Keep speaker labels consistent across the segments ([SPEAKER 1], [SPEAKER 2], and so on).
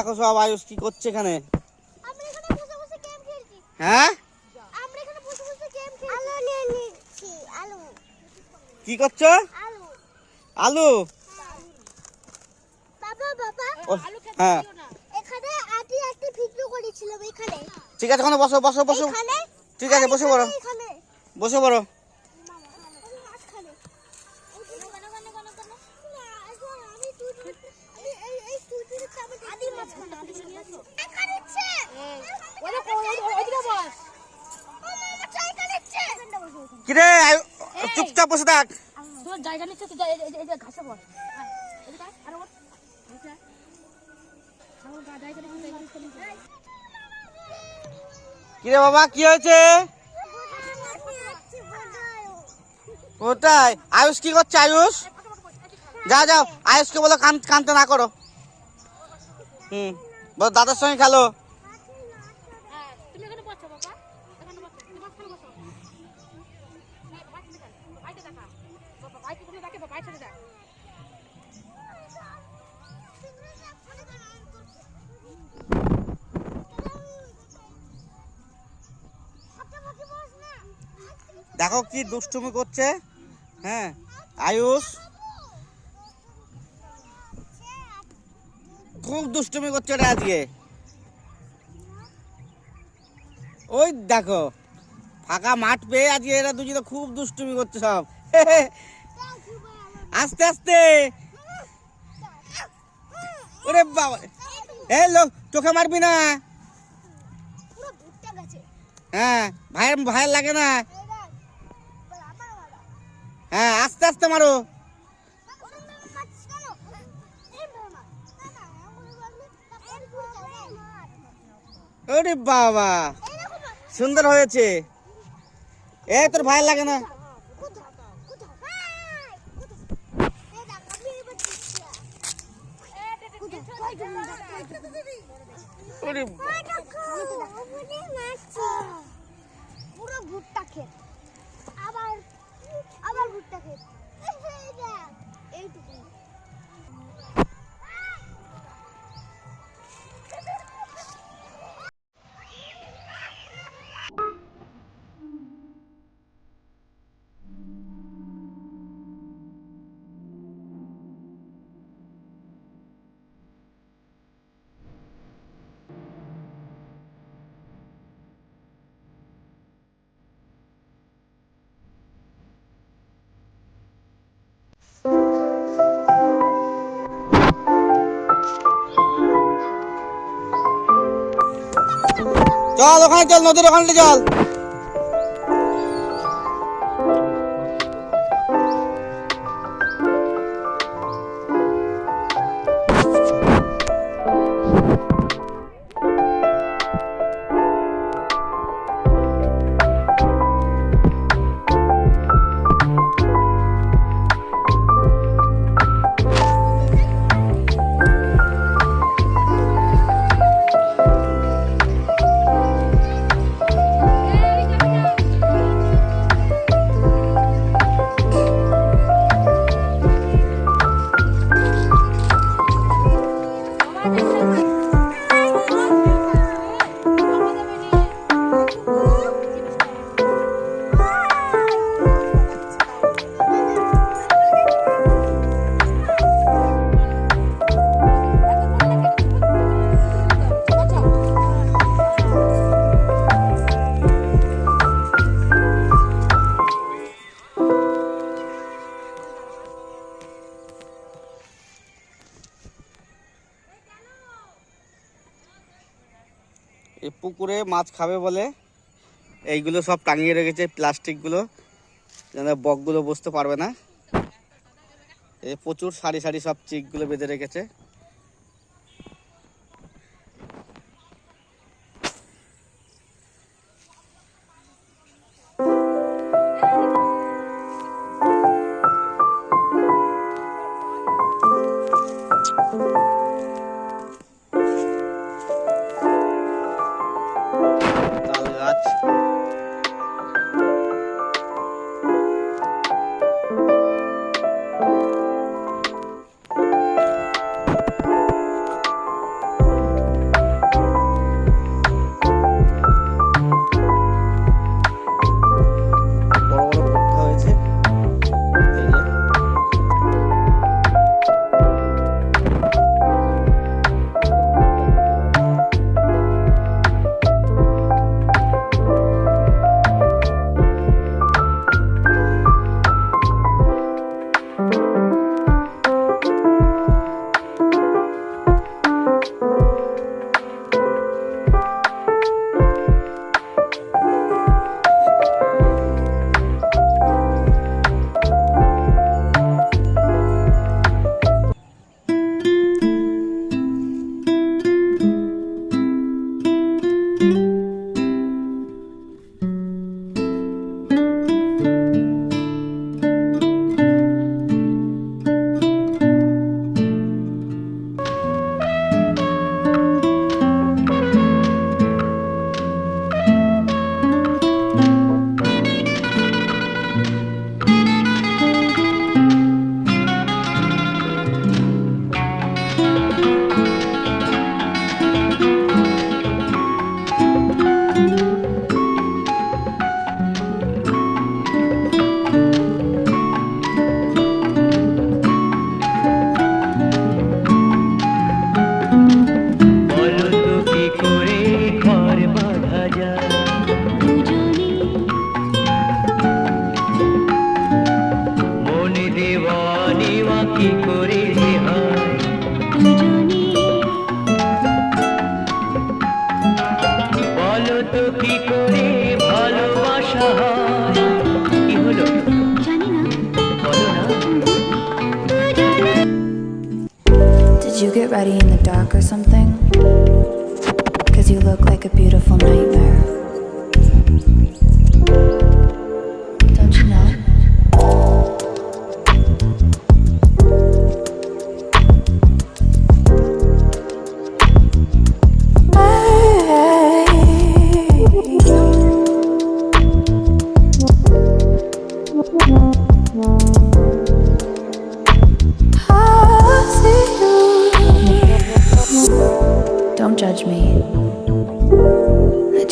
[SPEAKER 1] দেখো সব আয়ুষ কি করছে এখানে।
[SPEAKER 2] আমরা এখানে বসে বসে গেম খেলছি।
[SPEAKER 1] হ্যাঁ?
[SPEAKER 2] আমরা এখানে বসে বসে গেম খেলছি। আলু নিয়ে নিচ্ছি আলু।
[SPEAKER 1] কি করছ?
[SPEAKER 2] আলু।
[SPEAKER 1] আলু?
[SPEAKER 2] বাবা বাবা।
[SPEAKER 1] ও, হ্যাঁ। ঠিক আছে বসো বসো বসো। ঠিক আছে বসে পড়ো। বসে পড়ো। চুপচাপ বসে থাক।
[SPEAKER 3] জায়গা নিচ্ছে তুই এই- যে ঘাসে।
[SPEAKER 1] কিরে বাবা কি হয়েছে? ওটাই আয়ুষ কি করছে আয়ুষ? যাও যাও আয়ুষকে বলো কান- কানতে না করো। হুম বলো দাদার সঙ্গে খেলো।
[SPEAKER 3] দেখো
[SPEAKER 1] কি দুষ্টুমি করছে। হ্যাঁ আয়ুষ। খুব দুষ্টুমি করছে রে আজকে। ওই দেখো ফাঁকা মাঠ পেয়ে আজকে এরা দুজনে খুব দুষ্টুমি করছে সব। আস্তে আস্তে। ওরে বাবা। এই লোক চোখে মারবি না। হ্যাঁ ভাইয়ের ভাইয়ের লাগে না। হ্যাঁ আস্তে আস্তে মারো।
[SPEAKER 2] ওরে
[SPEAKER 1] বাবা সুন্দর হয়েছে। এ তোর ভাই লাগে না। চল ওখানে চল নদীর ওখানে চল। মাছ খাবে বলে। এইগুলো সব টাঙিয়ে রেখেছে, প্লাস্টিকগুলো। যেন বকগুলো বসতে পারবে না। এই প্রচুর সারি সারি সব চিকগুলো বেঁধে রেখেছে। তাল
[SPEAKER 4] you get ready in the dark or something? Cause you look like a beautiful nightmare.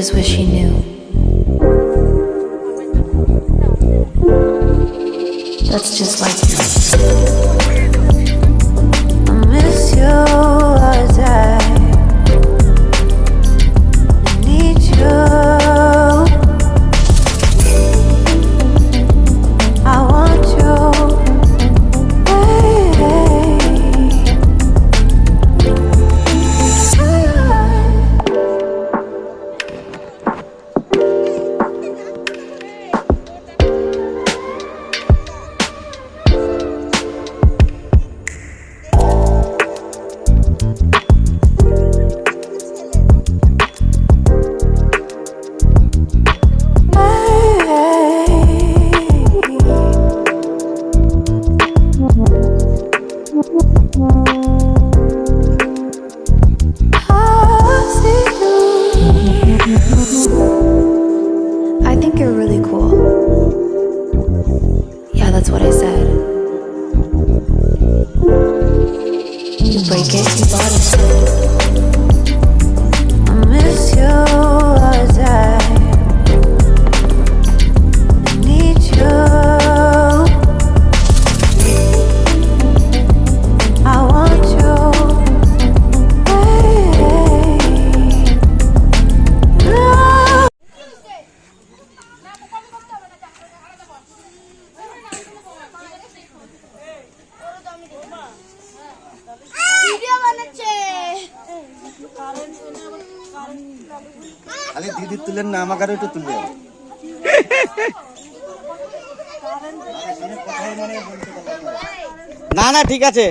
[SPEAKER 4] Just wish he knew. That's just like
[SPEAKER 5] খালি দিদি তুলেন না আমাকে আরও একটু তুলবে
[SPEAKER 1] না না ঠিক আছে।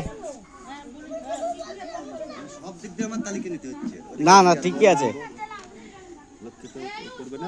[SPEAKER 5] সব দিক দিয়ে আমার তালিকা নিতে হচ্ছে।
[SPEAKER 1] না না ঠিকই আছে।
[SPEAKER 5] করবে না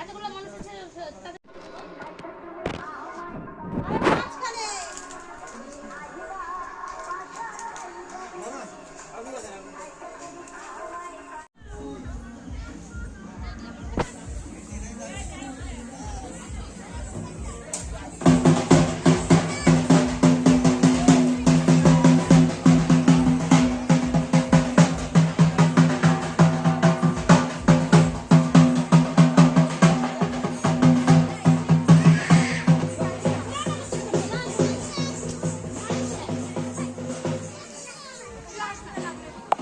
[SPEAKER 5] এতগুলো মানুষ আছে